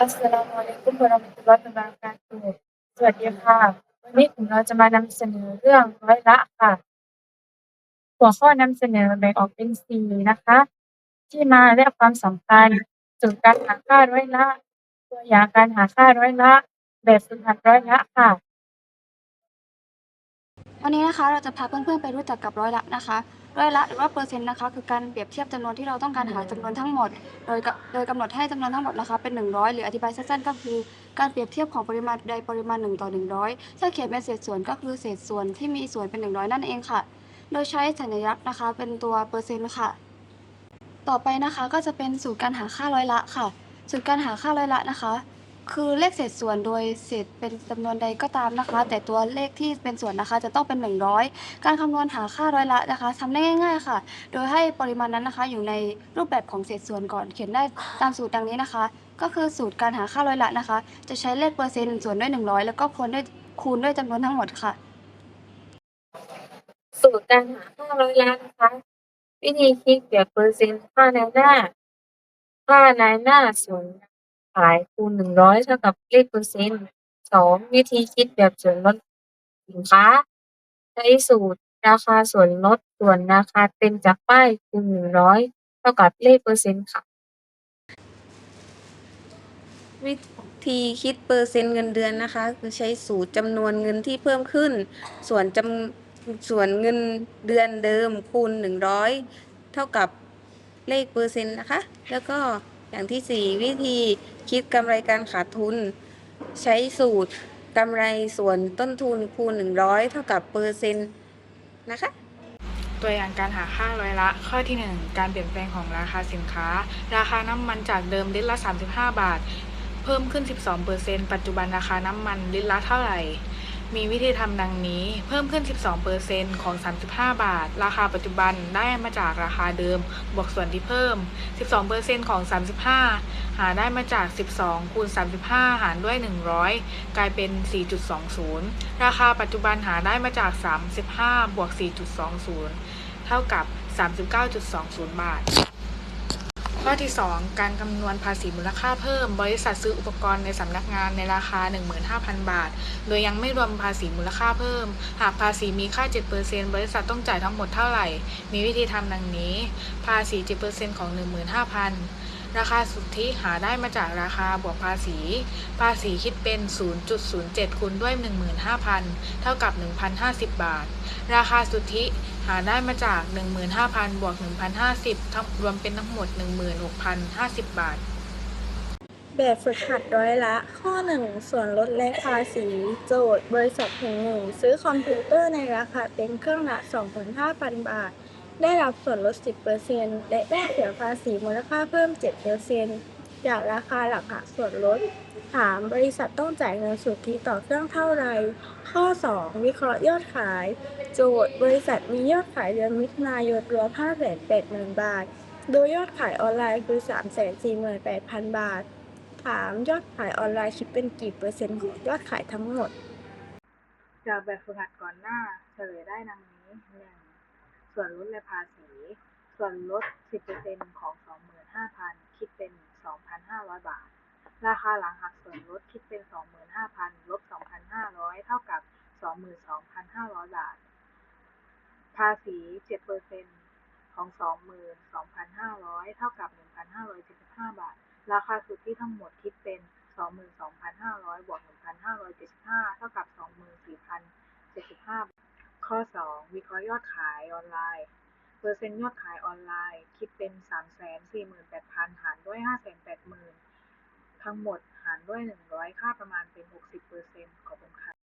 อัสสลามุอะลัยกุมวะเราะมะตุลลอฮิวะบะเราะกาตุฮ์สวัสดีค่ะ วันนี้กลุ่มเราจะมานำเสนอเรื่องร้อยละค่ะ หัวข้อนำเสนอแบ่งออกเป็นสี่นะคะ ที่มาและความสำคัญสูตรการหาค่าร้อยละ ตัวอย่างการหาค่าร้อยละ แบบฝึกหัดร้อยละค่ะวันนี้นะคะเราจะพาเพื่อนๆไปรู้จักกับร้อยละนะคะ ร้อยละหรือว่าเปอร์เซ็นต์นะคะ คือการเปรียบเทียบจำนวนที่เราต้องการหาจำนวนทั้งหมด โดยกโดยกำหนดให้จำนวนทั้งหมดนะคะเป็น 100 หรืออธิบายสั้นๆก็คือ การเปรียบเทียบของปริมาณใดปริมาณ 1 ต่อ 100 ถ้าเขียนเป็นเศษส่วนก็คือเศษส่วนที่มีส่วนเป็น 100 นั่นเองค่ะ โดยใช้สัญลักษณ์นะคะ เป็นตัวเปอร์เซ็นต์ค่ะ ต่อไปนะคะก็จะเป็นสูตรการหาค่าร้อยละค่ะ สูตรการหาค่าร้อยละนะคะ คือเลขเศษส่วนโดยเศษเป็นจำนวนใดก็ตามนะคะ แต่ตัวเลขที่เป็นส่วนนะคะ จะต้องเป็น 100 การคำนวณหาค่าร้อยละนะคะทำได้ง่าย ๆ ค่ะ โดยให้ปริมาณนั้นนะคะ อยู่ในรูปแบบของเศษส่วนก่อนเขียนได้ตามสูตรดังนี้นะคะ ก็คือสูตรการหาค่าร้อยละนะคะ จะใช้เลขเปอร์เซ็นต์ส่วนด้วย 100 แล้วก็คูณด้วยคูณด้วยจำนวนทั้งหมดค่ะ สูตรการหาค่าร้อยละนะคะ วิธีคิดแบบเปอร์เซ็นต์ค่าในหน้า ค่าในหน้าส่วน ขายคูณหนึ่งร้อยเท่ากับเลขเปอร์เซ็นต์สองวิธีคิดแบบส่วนลดสินค้า ใช้สูตรราคาส่วนลดส่วนราคาเต็มจากป้ายคูณหนึ่งร้อยเท่ากับเลขเปอร์เซ็นต์ค่ะ วิธีคิดเปอร์เซ็นต์เงินเดือนนะคะ คือใช้สูตรจำนวนเงินที่เพิ่มขึ้น ส่วนจำส่วนเงินเดือนเดิมคูณ 100 เท่ากับเลขเปอร์เซ็นต์นะคะ แล้วก็ อย่างที่ 4 วิธีคิดกำไรการขาดทุน ใช้สูตรกำไรส่วนต้นทุนคูณ 100 เท่ากับเปอร์เซ็นต์นะคะตัวอย่างการหาค่าร้อยละ ข้อที่ 1 การเปลี่ยนแปลงของราคาสินค้า ราคาน้ำมันจากเดิมลิตรละ 35 บาท เพิ่มขึ้น 12%ปัจจุบันราคาน้ำมันลิตรละเท่าไหร่ มีวิธีทำดังนี้ เพิ่มขึ้น 12%ของ 35 บาท ราคาปัจจุบันได้มาจากราคาเดิม บวกส่วนที่เพิ่ม 12%ของ 35 หาได้มาจาก 12 คูณ 35 หารด้วย 100 กลายเป็น 4.20 ราคาปัจจุบันหาได้มาจาก 35 บวก 4.20 เท่ากับ 39.20 บาท ข้อที่ 2 การคำนวณภาษีมูลค่าเพิ่ม บริษัทซื้ออุปกรณ์ในสำนักงานในราคา 15,000 บาท โดยยังไม่รวมภาษีมูลค่าเพิ่ม หากภาษีมีค่า 7%บริษัทต้องจ่ายทั้งหมดเท่าไหร่ มีวิธีทำดังนี้ ภาษี 7%ของ 15,000 ราคาสุทธิหาได้มาจากราคาบวกภาษี ภาษีคิดเป็น 0.07 คูณด้วย 15,000 เท่ากับ 1,050 บาท ราคาสุทธิหาได้มาจาก 15,000 บวก 1,050ทั้งรวมเป็นทั้งหมด 16,050 บาท แบบฝึกหัดร้อยละ ข้อ 1 ส่วนลดและภาษี โจทย์ บริษัทแห่งหนึ่ง ซื้อคอมพิวเตอร์ในราคาเต็มเครื่องละ 25,000 บาท ได้รับส่วนลด 10%และได้เสียภาษีมูลค่าเพิ่ม 7%จากราคาหลักหักส่วนลดถามบริษัทต้องจ่ายเงินสุทธิต่อเครื่องเท่าไร ข้อ 2 วิเคราะห์ยอดขาย โจทย์ บริษัทมียอดขายเดือนมิถุนายนรวม580,000 บาท โดยยอดขายออนไลน์คือ 348,000 บาทถามยอดขายออนไลน์คิดเป็นกี่เปอร์เซ็นต์ของยอดขายทั้งหมด จากแบบฝึกหัดก่อนหน้าเฉลยได้ดังนี้ 1. ส่วนลดและภาษี ส่วนลด 10%ของ 25,000 คิดเป็น 2,500 บาท ราคาหลังหักส่วนลดคิดเป็น 25,000 ลบ 2,500 เท่ากับ 22,500 บาท ภาษี 7%ของ 22,500 เท่ากับ 1,575 บาท ราคาสุทธิทั้งหมดคิดเป็น 22,500 บวก 1,575 เท่ากับ 24,075 ข้อ 2 ยอดขายออนไลน์ เปอร์เซ็นต์ยอดขายออนไลน์ คิดเป็น348,000หารด้วย580,000ทั้งหมดหารด้วย100ค่าประมาณเป็น60%ขอบคุณค่ะ